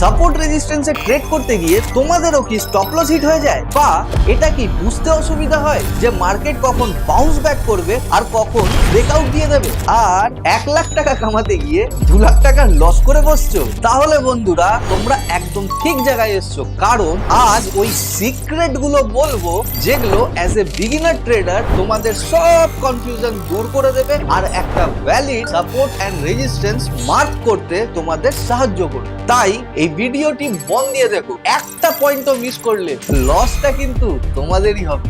Support রেজিস্ট্যান্সে trade করতে গিয়ে তোমাদেরও কি স্টপ লস হিট হয়ে যায়? বা এটা কি বুঝতে অসুবিধা হয় যে মার্কেট কখন বাউন্স ব্যাক করবে আর কখন ব্রেকআউট দিয়ে দেবে? আর এক লাখ টাকা কামাতে গিয়ে দু লাখ টাকা লস করে বসছো? তাহলে বন্ধুরা, তোমরা একদম ঠিক জায়গায় এসছো। কারণ আজ ওই সিক্রেটগুলো বলব যেগুলো অ্যাজ এ বিগিনার ট্রেডার তোমাদের সব কনফিউশন দূর করে দেবে আর একটা valid support and resistance mark করতে তোমাদের সাহায্য করবে। তাই এই ভিডিওটি মন দিয়ে দেখো। একটা পয়েন্টও মিস করলে লসটা কিন্তু তোমাদেরই হবে।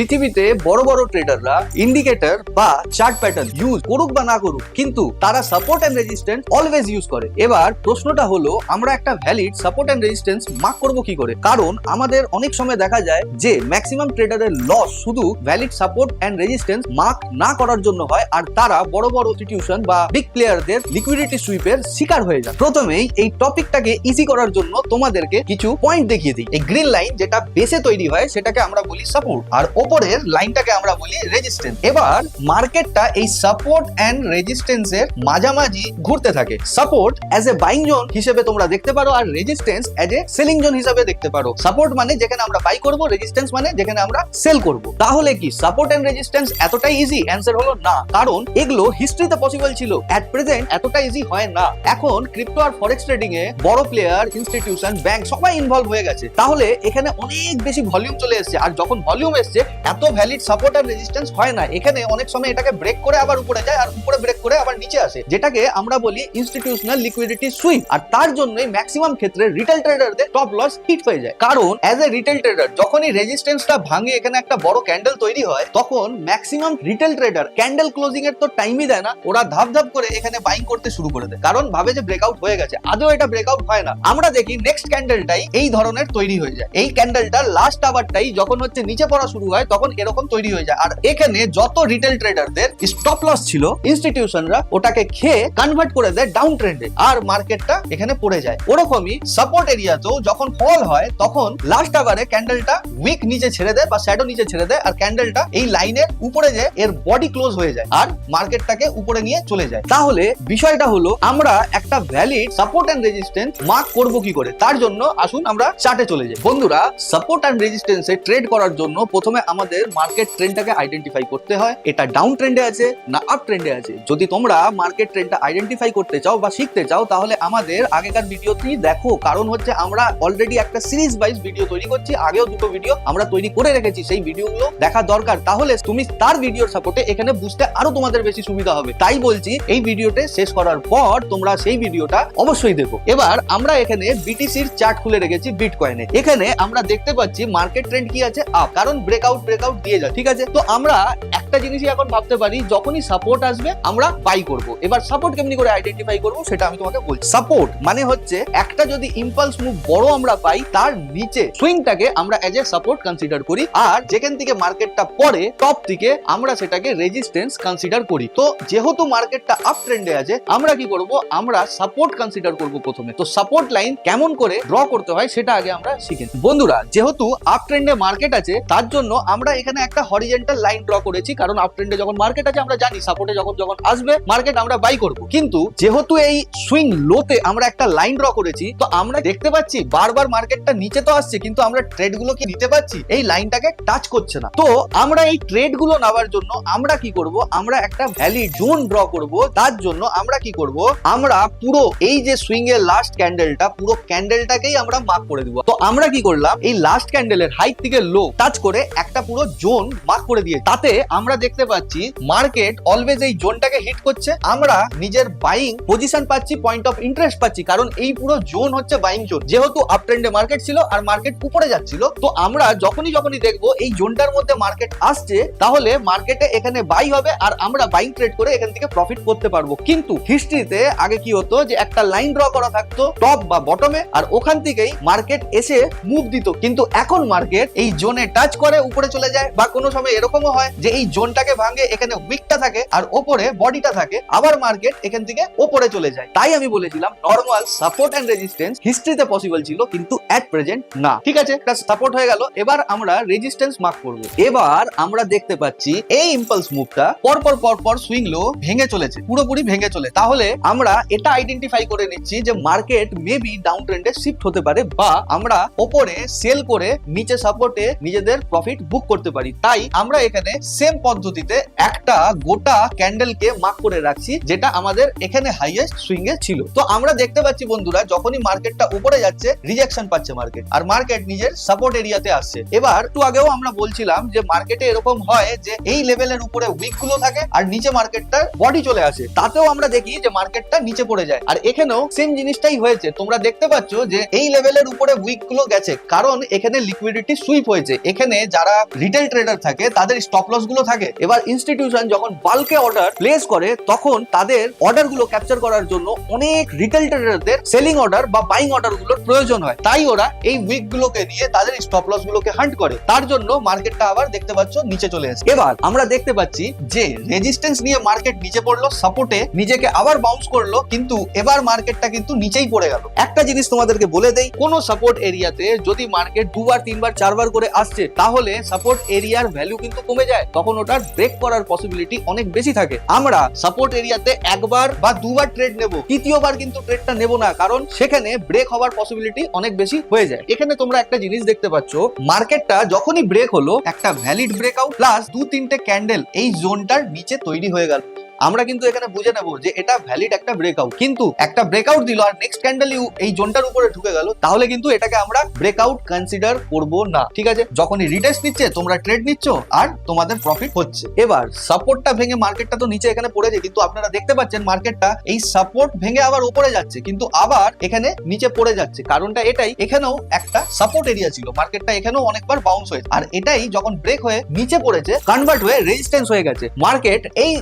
পৃথিবীতে বড় বড় ট্রেডাররা ইন্ডিকেটর বা চার্ট প্যাটার্ন ইউজ করুক বা না করুক, কিন্তু তারা support and resistance always use করে। এবার প্রশ্নটা হলো, আমরা একটা valid support and resistance mark করব কি করে? কারণ আমাদের অনেক সময় দেখা যায় যে ম্যাক্সিমাম ট্রেডারের লস শুধু valid support and resistance mark না করার জন্য হয়, আর তারা বড় বড় ইনস্টিটিউশন বা বিগ প্লেয়ারদের লিকুইডিটি সুইপের শিকার হয়ে যায়। প্রথমেই এই টপিকটাকে ইজি করার জন্য তোমাদেরকে কিছু পয়েন্ট দেখিয়ে দিই। এই গ্রিন লাইন যেটা বেসে তৈরি হয়, সেটাকে আমরা বলি সাপোর্ট আর ওপরের লাইনটাকে আমরা বলি রেজিস্ট্যান্স এবার মার্কেটটা এই সাপোর্ট এন্ড রেজিস্ট্যান্সের মাঝামাঝি ঘুরতে থাকে। Support as a buying zone হিসেবে তোমরা দেখতে পারো আর resistance as a selling zone হিসেবে দেখতে পারো। সাপোর্ট মানে যেখানে আমরা বাই করব রেজিস্ট্যান্স মানে যেখানে আমরা সেল করব। তাহলে কি সাপোর্ট এন্ড রেজিস্ট্যান্স এতটাই ইজি অ্যান্সার হলো না। কারণ এগুলো হিস্ট্রিতে পসিবল ছিল। অ্যাট প্রেজেন্ট এতটা ইজি হয় না। এখন ক্রিপ্টো আর ফরেক্স ট্রেডিং এ বড় প্লেয়ার ইনস্টিটিউশন ব্যাংক সবাই ইনভলভ হয়ে গেছে। তাহলে এখানে অনেক বেশি ভলিউম চলে এসেছে। আর যখন ভলিউম এসছে এত ভ্যালিড সাপোর্ট আর রেজিস্ট্যান্স হয় না। এখানে অনেক সময় এটাকে ব্রেক করে আবার উপরে যায়, আর উপরে ব্রেক করে আবার নিচে আসে। যেটাকে আমরা বলি ইনস্টিটিউশনাল লিকুইডিটি সুইং আর তার জন্যই ম্যাক্সিমাম ক্ষেত্রে রিটেল ট্রেডারদের টপ লস হিট হয়ে যায়। কারণ অ্যাজ এ রিটেল ট্রেডার যখনই রেজিস্ট্যান্সটা ভাঙে, এখানে একটা বড় ক্যান্ডেল তৈরি হয়, তখন maximum retail trader candle closing এর তো টাইমই দেয় না। ওরা ধাপ ধাপ করে এখানে বাইং করতে শুরু করে দেয়। কারণ ভাবে যে ব্রেকআউট হয়ে গেছে। আদৌ এটা ব্রেকআউট হয় না। আমরা দেখি নেক্সট ক্যান্ডেলটাই এই ধরনের তৈরি হয়ে যায়। এই ক্যান্ডেলটা লাস্ট আবারটাই যখন হচ্ছে নিচে পড়া শুরু হয় তখন এরকম তৈরি হয়ে যায়। আর এখানে যত রিটেল ট্রেডারদের স্টপ লস ছিল ইনস্টিটিউশনরা ওটাকে খেয়ে কনভার্ট করে দেয় ডাউন ট্রেন্ডে আর মার্কেটটা এখানে পড়ে যায়। ওরকমই সাপোর্ট এরিয়াতেও যখন ফল হয়, তখন লাস্ট আবারে ক্যান্ডেলটা উইক নিচে ছেড়ে দেয় বা শ্যাডো নিচে ছেড়ে দেয়, আর ক্যান্ডেলটা এই লাইনের উপরে যে এর বডি ক্লোজ হয়ে যায়, আর মার্কেটটাকে উপরে নিয়ে চলে যায়। তাহলে বিষয়টা হলো, আমরা একটা valid support and resistance mark করব কি করে? তার জন্য আসুন আমরা চার্টে চলে যাই। বন্ধুরা সাপোর্ট এন্ড রেজিস্ট্যান্সে ট্রেড করার জন্য প্রথমে আমাদের মার্কেট ট্রেন্ডটাকে আইডেন্টিফাই করতে হয়। এটা ডাউন ট্রেন্ডে আছে, না আপ ট্রেন্ডে আছে। যদি তোমরা মার্কেট ট্রেন্ডটা আইডেন্টিফাই করতে চাও বা শিখতে চাও, তাহলে আমাদের আগেকার ভিডিওতেই দেখো, কারণ হচ্ছে আমরা অলরেডি একটা সিরিজ ওয়াইজ ভিডিও তৈরি করছি, আগেও দুটো ভিডিও আমরা তৈরি করে রেখেছি, সেই ভিডিওগুলো দেখা দরকার। তাহলে তুমি তার ভিডিওর সাপোর্টে এখানে বুঝতে আরও তোমাদের বেশি সুবিধা হবে। তাই বলছি, এই ভিডিওতে শেষ করার পর তোমরা সেই ভিডিওটা অবশ্যই দেখো। এবার আমরা এখানে বিটিসির চার্ট খুলে রেখেছি বিটকয়েনে এখানে আমরা দেখতে পাচ্ছি মার্কেট ট্রেন্ড কি আছে? আপ কারণ ব্রেকআউট ব্রেকআউট দিয়ে যায়, ঠিক আছে? তো আমরা একটা জিনিসই এখন ভাবতে পারি, যখনই সাপোর্ট আসবে, আমরা বাই করব। এবার সাপোর্ট কেমনি করে আইডেন্টিফাই করব, সেটা আমি তোমাকে বলছি। সাপোর্ট মানে হচ্ছে, একটা যদি ইম্পালস মুভ বড় আমরা পাই, তার নিচে সুইংটাকে আমরা এজ এ সাপোর্ট কনসিডার করি, আর যেখান থেকে মার্কেটটা পড়ে টপ থেকে আমরা সেটাকে রেজিস্ট্যান্স কনসিডার করি। তো যেহেতু মার্কেটটা আপ ট্রেন্ডে আছে, আমরা কি করব, আমরা সাপোর্ট কনসিডার করব প্রথমে। তো সাপোর্ট লাইন কেমন করে ড্র করতে হয়, সেটা আগে আমরা শিখে বন্ধুরা, যেহেতু আপ ট্রেন্ডে মার্কেট আছে, তার জন্য আমরা এখানে একটা হরিজেন্টাল লাইন ড্র করেছি, কারণ আপ ট্রেন্ডে যখন মার্কেট আছে, আমরা জানি সাপোর্টে যখন যখন আসবে মার্কেট আমরা বাই করব। কিন্তু যেহেতু এই সুইং লোতে আমরা একটা লাইন ড্র করেছি, তো আমরা দেখতে পাচ্ছি বারবার মার্কেটটা নিচে তো আসছে, কিন্তু আমরা ট্রেডগুলো কি নিতে পারছি? এই লাইনটাকে টাচ করছে না। তো আমরা এই ট্রেডগুলো নেওয়ার জন্য আমরা কি করব? আমরা একটা ভ্যালি জোন ড্র করব। তার জন্য আমরা কি করব? আমরা পুরো এই যে সুইং এর লাস্ট ক্যান্ডেলটা পুরো ক্যান্ডেলটাকেই আমরা মার্ক করে দিব। তো আমরা কি করলাম? এই লাস্ট ক্যান্ডেলের হাইট থেকে লো টাচ করে একটা পুরো জোন মার্ক করে দিয়ে তাতে আমরা দেখতে পাচ্ছি মার্কেট অলওয়েজ এই জোনটাকে হিট করছে। আমরা নিজের বাইং পজিশন পাচ্ছি পয়েন্ট অফ ইন্টারেস্ট পাচ্ছি। কারণ এই পুরো জোন হচ্ছে বাইং জোন। যেহেতু আপ ট্রেন্ডে মার্কেট ছিল আর মার্কেট উপরে যাচ্ছিল, তো আমরা যখনই যখনই দেখব এই জোনটার মধ্যে মার্কেট আসছে, তাহলে মার্কেটে এখানে বাই হবে আর আমরা বাইং ট্রেড করে এখান থেকে প্রফিট করতে পারব। কিন্তু হিস্ট্রিতে আগে কি হতো যে একটা লাইন ড্র করা থাকতো টপ বা বটমে আর ওখান থেকেই মার্কেট এসে মুভ দিত। কিন্তু এখন মার্কেট এই জোনে টাচ করে, উপরে চলে যায় বা কোনো সময় এরকমও হয় যে এই জোনটাকে ভাঙে, এখানে উইকটা থাকে আর ওপরে বডিটা থাকে, আবার মার্কেট এখান থেকে ওপরে চলে যায়। তাই আমি বলেছিলাম নর্মাল সাপোর্ট এন্ড রেজিস্ট্যান্স হিস্ট্রিতে পসিবল ছিল, কিন্তু অ্যাট প্রেজেন্ট না। ঠিক আছে? সাপোর্ট হয়ে গেল, এবার আমরা রেজিস্ট্যান্স মার্ক করব। এবার আমরা দেখতে পাচ্ছি, এই ইম্পালস মুভটা পরপর পরপর সুইং লো ভেঙে চলেছে, পুরোপুরি ভেঙে চলে। তাহলে আমরা এটা আইডেন্টিফাই করে নিচ্ছি যে মার্কেট মেবি ডাউন ট্রেন্ডে শিফট হতে পারে, বা আমরা ওপরে সেল করে, নিচে সাপোর্টে নিজেদের প্রফিট বুক করতে পারি। তাই আমরা এখানে সেম পদ্ধতিতে একটা গোটা ক্যান্ডেলকে মার্ক করে রাখছি, যেটা আমাদের এখানে হাইয়েস্ট সুইং এ ছিল। তো আমরা দেখতে পাচ্ছি বন্ধুরা, যখনই মার্কেটটা উপরে যাচ্ছে রিজেকশন পাচ্ছে মার্কেট আর মার্কেট নিজের সাপোর্ট এরিয়াতে আসছে। এবার একটু আগেও আমরা বলছিলাম যে মার্কেটে এরকম হয় যে এই লেভেলের উপরে উইকগুলো থাকে আর নিচে মার্কেটটার বডি চলে আসে। তাতেও আমরা দেখি যে মার্কেটটা নিচে পড়ে যায়। আর এখানেও সেম জিনিসটাই হয়েছে। তোমরা দেখতে পাচ্ছ যে এই লেভেলের উপরে উইকগুলো গেছে। কারণ এখানে লিকুইডিটি সুইপ হয়েছে। এখানে যারা রিটেল ট্রেডার থাকে, তাদের স্টপ লসগুলো থাকে। এবার ইনস্টিটিউশন যখন বাল্কে অর্ডার প্লেস করে, তখন তাদের অর্ডারগুলো ক্যাপচার করার জন্য অনেক রিটেল ট্রেডারদের সেলিং অর্ডার বা বাইং অর্ডারগুলোর প্রয়োজন হয়। তাই ওরা এই উইক গুলোকে নিয়ে তাদের স্টপ লস গুলোকে হান্ট করে। তার জন্য মার্কেটটা আবার দেখতে পাচ্ছ নিচে চলে এসেছে। এবার আমরা দেখতে পাচ্ছি যে রেজিস্ট্যান্স নিয়ে মার্কেট নিচে পড়ল সাপোর্টে নিজেকে আবার বাউন্স করল, কিন্তু এবার মার্কেটটা কিন্তু নিচেই পড়ে গেল। একটা জিনিস তোমাদেরকে বলে দেই, কোন সাপোর্ট এরিয়াতে যদি মার্কেট দুবার, তিনবার, চারবার করে আসছে, তাহলে সাপোর্ট এরিয়ার ভ্যালু কিন্তু কমে যায়, তখন ওটার ব্রেক করার পসিবিলিটি অনেক বেশি থাকে। আমরা সাপোর্ট এরিয়াতে একবার বা দুবার ট্রেড নেব, তৃতীয়বার কিন্তু ট্রেডটা নেব না, কারণ সেখানে ব্রেক হওয়ার পসিবিলিটি অনেক বেশি হয়ে যায়। এখানে তোমরা একটা জিনিস দেখতে পাচ্ছ মার্কেটটা যখনই ব্রেক হলো, একটা ভ্যালিড ব্রেকআউট প্লাস দু তিনটে ক্যান্ডেল এই জোনটার নিচে তৈরি হয়ে গেল। আমরা কিন্তু এখানে বুঝে নেব যে এটা ভ্যালিড একটা ব্রেকআউট কিন্তু একটা ব্রেকআউট দিল আর নেক্সট ক্যান্ডেল এই জোনটার উপরে ঢুকে গেল, তাহলে কিন্তু এটাকে আমরা ব্রেকআউট কনসিডার করব না। ঠিক আছে? যখনই রিটেস্ট নিচ্ছে, তোমরা ট্রেড নিচ্ছ আর তোমাদের প্রফিট হচ্ছে। এবার সাপোর্টটা ভেঙে মার্কেটটা তো নিচে এখানে পড়েছে কিন্তু আপনারা দেখতে পাচ্ছেন মার্কেটটা এই সাপোর্ট ভেঙে আবার উপরে যাচ্ছে, কিন্তু আবার এখানে নিচে পড়ে যাচ্ছে। কারণটা এটাই, এখানেও একটা সাপোর্ট এরিয়া ছিল। মার্কেটটা এখানেও অনেকবার বাউন্স হয়েছে। আর এটাই যখন ব্রেক হয়ে নিচে পড়েছে কনভার্ট হয়ে রেজিস্ট্যান্স হয়ে গেছে। মার্কেট এই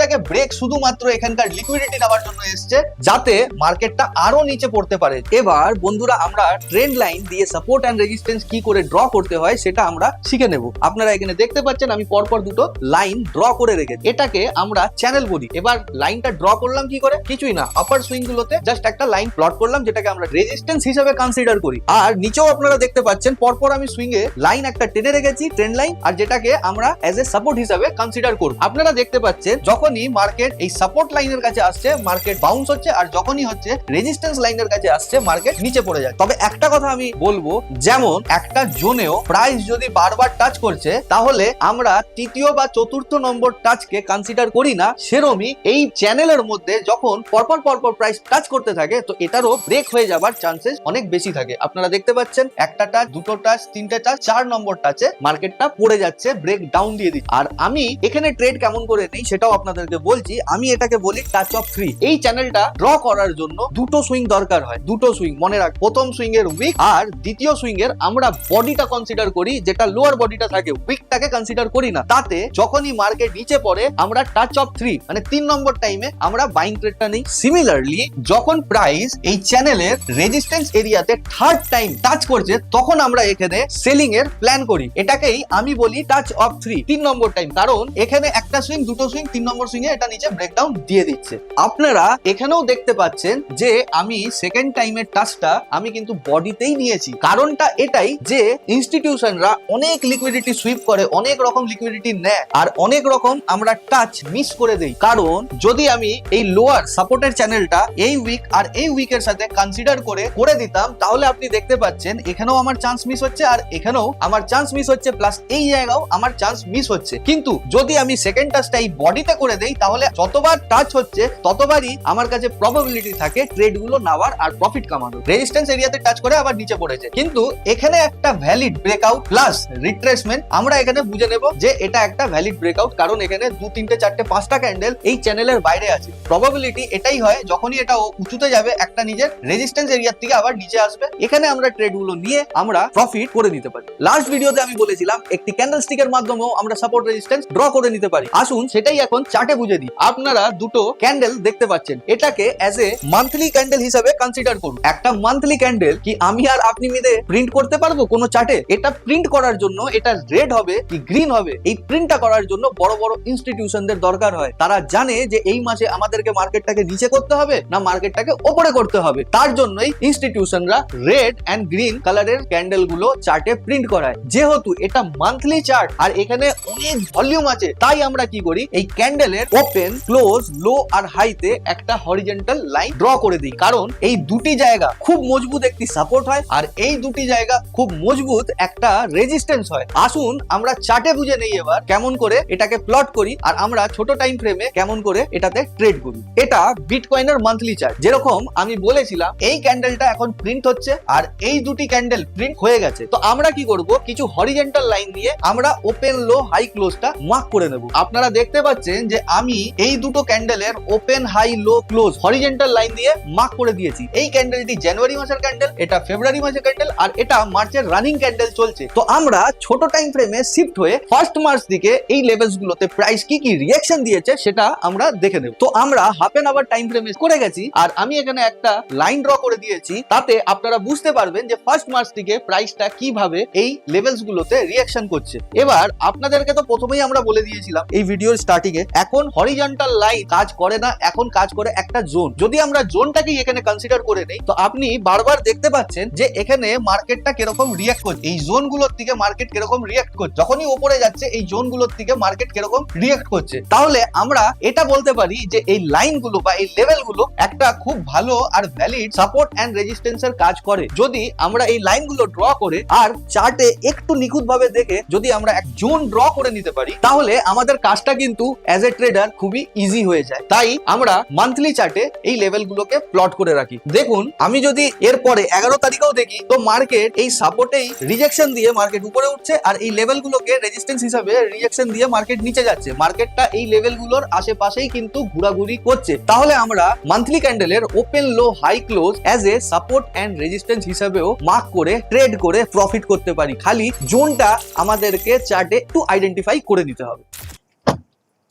রেজিস্ট্যান্সটাকে ব্রেক শুধুমাত্র এখানকার লিকুইডিটি নেওয়ার জন্য এসছে, যাতে মার্কেটটা আরও নিচে পড়তে পারে। এবার বন্ধুরা, আমরা ট্রেন্ড লাইন দিয়ে সাপোর্ট অ্যান্ড রেজিস্ট্যান্স কি করে ড্র করতে হয় সেটা আমরা শিখে নেব। আপনারা এখানে দেখতে পাচ্ছেন, আমি পরপর দুটো লাইন ড্র করে রেখেছি। এটাকে আমরা চ্যানেল বলি। এবার লাইনটা ড্র করলাম কি করে? কিছুই না আপার সুইং গুলোতে জাস্ট একটা লাইন প্লট করলাম, যেটাকে আমরা রেজিস্ট্যান্স হিসেবে কনসিডার করি। আর নিচেও আপনারা দেখতে পাচ্ছেন, পরপর আমি সুইং এ লাইন একটা টেনে রেখেছি ট্রেন্ড লাইন আর যেটাকে আমরা অ্যাজ এ সাপোর্ট হিসাবে কনসিডার করব। আপনারা দেখতে পাচ্ছেন যখনই মার্কেট এই সাপোর্ট লাইনের কাছে আসছে মার্কেট বাউন্স হচ্ছে আর যখনই হচ্ছে রেজিস্ট্যান্স লাইনের কাছে আসছে মার্কেট নিচে পড়ে যায় তবে একটা কথা আমি বলব, যেমন একটা জোনেও প্রাইস যদি বারবার টাচ করছে, তাহলে আমরা তৃতীয় বা চতুর্থ নম্বর টাচকে কনসিডার করি না। সেরমই এই চ্যানেলের মধ্যে যখন পরপর পরপর প্রাইস টাচ করতে থাকে, তো এটারও ব্রেক হয়ে যাবার চান্সেস অনেক বেশি থাকে। আপনারা দেখতে পাচ্ছেন, একটা টাচ দুটো টাচ তিনটে টাচ চার নম্বর টাচে মার্কেটটা পড়ে যাচ্ছে ব্রেক ডাউন দিয়ে দিচ্ছে। আর আমি এখানে ট্রেড কেমন করে নেই সেটাও আপনাদেরকে বলছি, আমি এটাকে বলি টাচ অফ থ্রি এই চ্যানেলটা ড্র করার জন্য দুটো সুইং দরকার হয়, দুটো সুইং মনে রাখ। প্রথম সুইং এর উইক আর দ্বিতীয় সুইং এর আমরা বডিটা কনসিডার করি, যেটা লোয়ার বডিটা থাকে উইকটাকে কনসিডার করি না। তাতে যখনই মার্কেট নিচে পড়ে, আমরা টাচ অফ থ্রি মানে তিন নম্বর টাইমে আমরা বাইং ট্রেডটা নেই। সিমিলারলি যখন প্রাইস এই চ্যানেলের রেজিস্ট্যান্স এরিয়াতে থার্ড টাইম টাচ করছে, তখন আমরা এখানে সেলিং এর প্ল্যান করি। এটাকেই আমি বলি টাচ অফ থ্রি তিন নম্বর টাইম কারণ এখানে একটা সুইং দুটো সুইং তিন নম্বর সুইং এ এটা নিচে ব্রেকডাউন দিয়ে দিচ্ছে। আপনারা এখানেও দেখতে পাচ্ছেন যে আমি সেকেন্ড টাইমের টাচটা আমি কিন্তু বডিতেই নিয়েছি। কারণটা এটাই যে ইনস্টিটিউশনরা অনেক লিকুইডিটি সুইপ করে, অনেক রকম লিকুইডিটি নেয় আর অনেক রকম আমরা টাচ মিস করে দেই। কারণ যদি আমি এই লোয়ার সাপোর্টের চ্যানেলটা এই উইক আর এই উইকের সাথে কনসিডার করে করে দিতাম, তাহলে আপনি দেখতে পাচ্ছেন এখানেও আমার চান্স মিস হচ্ছে আর এখানেও আমার চান্স মিস হচ্ছে প্লাস এই জায়গাও আমার চান্স মিস হচ্ছে। কিন্তু যদি আমি সেকেন্ড টাচটা এই বডিতে করে দেই, তাহলে যতবার টাচ হচ্ছে, ততবারই আমার কাছে প্রবাবিলিটি থাকে ট্রেডগুলো নেওয়ার আর প্রফিট কামানোর। রেজিস্ট্যান্স এরিয়াতে টাচ করে আবার নিচে পড়েছে। কিন্তু এখানে একটা ভ্যালিড ব্রেকআউট প্লাস রিট্রেসমেন্ট আমরা এখানে বুঝে নেব যে এটা একটা ভ্যালিড ব্রেকআউট কারণ এখানে দু, তিনটে, চারটে, পাঁচটা ক্যান্ডেল এই চ্যানেলের বাইরে আছে। প্রবাবিলিটি এটাই হয়, যখনই এটা উঁচুতে যাবে, একটা নিজের রেজিস্ট্যান্স এরিয়ার থেকে আবার নিচে আসবে। এখানে আমরা ট্রেডগুলো নিয়ে আমরা প্রফিট করে নিতে পারি। লাস্ট ভিডিওতে আমি বলেছিলাম, একটি ক্যান্ডেল স্টিকের মাধ্যমেও আমরা সাপোর্ট রেজিস্ট্যান্স ড্র করে নিতে পারি। আসুন, সেটাই এখন চার্টে বুঝে দিই। আপনারা দুটো ক্যান্ডেল দেখতে পাচ্ছেন। এটাকে অ্যাজ এ মান্থলি ক্যান্ডেল হিসাবে কনসিডার করুন। একটা মান্থলি ক্যান্ডেল কি আমি আর আপনি মিলে প্রিন্ট করতে পারব কোনো চার্টে এটা প্রিন্ট করার জন্য এটা রেড হবে কি গ্রিন হবে? এই প্রিন্টটা করার জন্য বড় বড় ইনস্টিটিউশনদের দরকার হয়। তারা জানে যে এই মাসে আমাদেরকে মার্কেটটাকে নিচে করতে হবে না মার্কেটটাকে ওপরে করতে হবে। তার জন্যই ইনস্টিটিউশনরা রেড অ্যান্ড গ্রিন কালারের ক্যান্ডেলগুলো চার্টে প্রিন্ট করায়। যেহেতু এটা মান্থলি চার্ট আর এখানে অনেক ভলিউম আছে, তাই আমরা কি করি? এই ক্যান্ডেলের ওপেন ক্লোজ লো আর হাইতে একটা হরিজেন্টাল লাইন ড্র করে দিই। কারণ এই দুটি জায়গা খুব মজবুত একটি সাপোর্ট হয় আর এই দুটি জায়গা খুব মজবুত একটা রেজিস্ট্যান্স হয়। আসুন আমরা চার্টে বুঝে নেই এবার কেমন করে এটাকে প্লট করি আর আমরা ছোট টাইম ফ্রেমে কেমন করে এটাতে ট্রেড করি। এটা বিটকয়েনের মান্থলি চার্ট যেরকম আমি বলেছিলাম, এই ক্যান্ডেলটা এখন প্রিন্ট হচ্ছে আর এই দুটি ক্যান্ডেল প্রিন্ট হয়ে গেছে। তো আমরা কি করব? কিছু হরিজেন্টাল লাইন দিয়ে আমরা ওপেন লো হাই ক্লোজটা মার্ক করে নেব। আপনারা দেখতে পাচ্ছেন যে আমি এই দুটো ক্যান্ডেলের open high low close horizontal line দিয়ে মার্ক করে দিয়েছি। এই ক্যান্ডেলটি জানুয়ারি মাসের ক্যান্ডেল এটা ফেব্রুয়ারি মাসের ক্যান্ডেল আর এটা মার্চের রানিং ক্যান্ডেল চলছে। তো আমরা ছোট টাইম ফ্রেমে শিফট হয়ে ফার্স্ট মার্চ দিকে এই লেভেলস গুলোতে প্রাইস কি কি রিয়াকশন দিয়েছে সেটা আমরা দেখে নেব। তো আমরা হাফ এন আওয়ার টাইম ফ্রেমে করে গেছি আর আমি এখানে একটা লাইন ড্র করে দিয়েছি। তাতে আপনারা বুঝতে পারবেন যে ফার্স্ট মার্চ থেকে প্রাইসটা কীভাবে এই লেভেলস গুলোতে রিয়াকশন করছে। এবার আপনাদেরকে তো প্রথমেই আমরা বলে দিয়েছিলাম, এই ভিডিওর স্টার্টিং এ এখন হরিজন্টাল লাইন কাজ করে না, এখন কাজ করে একটা জোন যদি আমরা জোনটাকেই এখানে কনসিডার করে নেই, তো আপনি বারবার দেখতে পাচ্ছেন যে এখানে মার্কেটটা কীরকম রিয়াক্ট করছে। এই জোনগুলোর দিকে মার্কেট কীরকম রিয়াক্ট করছে। যখনই উপরে যাচ্ছে, এই জোনগুলোর দিকে মার্কেট কীরকম রিয়াক্ট করছে। তাহলে আমরা এটা বলতে পারি যে এই লাইনগুলো বা এই লেভেলগুলো একটা খুব ভালো আর ভ্যালিড সাপোর্ট অ্যান্ড রেজিস্ট্যান্স এর কাজ করে। যদি আমরা এই লাইনগুলো ড্র করে আর চার্টে একটু নিখুঁত ভাবে দেখে যদি আমরা এক জোন ড্র করে নিতে পারি, তাহলে আমাদের কাজটা কিন্তু অ্যাজ এ ট্রেডার খুবই ইজি হয়ে যায়। তাই আমরা মান্থলি চার্টে এই লেভেল গুলোকে প্লট করে রাখি। দেখুন, আমি যদি এরপরে এগারো তারিখেও দেখি, তো মার্কেট এই সাপোর্টেই রিজেকশন দিয়ে মার্কেট উপরে উঠছে আর এই লেভেল গুলোকে রেজিস্ট্যান্স হিসাবে রিজেকশন দিয়ে মার্কেট নিচে যাচ্ছে। মার্কেটটা এই লেভেলগুলোর আশেপাশেই কিন্তু ঘোরাঘুরি করছে। তাহলে আমরা monthly ক্যান্ডেলের open low high close as a support and resistance হিসাবেও মার্ক করে ট্রেড করে প্রফিট করতে পারি। খালি জোনটা আমাদেরকে চার্টে একটু আইডেন্টিফাই করে দিতে হবে।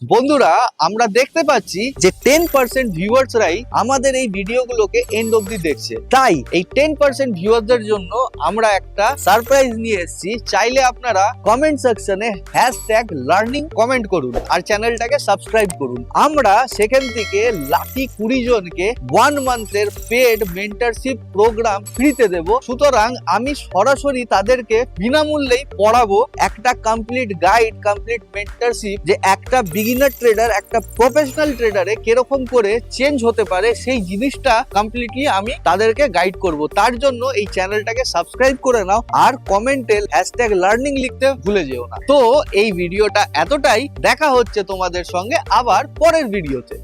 বন্ধুরা, আমরা দেখতে পাচ্ছি যে টেন পার্সেন্ট ভিউয়ার্সরাই আমাদের এই ভিডিও ভিডিওগুলোকে এন্ড অব্দি দেখছে। তাই এই টেন পার্সেন্ট ভিউয়ারদের জন্য আমরা একটা সারপ্রাইজ নিয়ে এসেছি। চাইলে আপনারা কমেন্ট সেকশনে হ্যাশট্যাগ লার্নিং কমেন্ট করুন আর চ্যানেলটাকে সাবস্ক্রাইব করুন। আমরা সেখান থেকে লাকি কুড়ি জনকে ওয়ান মান্থের পেড মেন্টারশিপ প্রোগ্রাম ফ্রিতে দেব। সুতরাং আমি সরাসরি তাদেরকে বিনামূল্যেই পড়াবো একটা কমপ্লিট গাইড কমপ্লিট মেন্টারশিপ যে একটা বিগিনার ট্রেডার একটা প্রফেশনাল ট্রেডারে কীরকম করে চেঞ্জ হতে পারে, সেই জিনিসটা কমপ্লিটলি আমি তাদেরকে গাইড করব। তার জন্য এই চ্যানেলটাকে সাবস্ক্রাইব করে নাও আর কমেন্টে হ্যাশট্যাগ লার্নিং লিখতে ভুলে যেও না। তো এই ভিডিওটা এতটাই, দেখা হচ্ছে তোমাদের সঙ্গে আবার পরের ভিডিওতে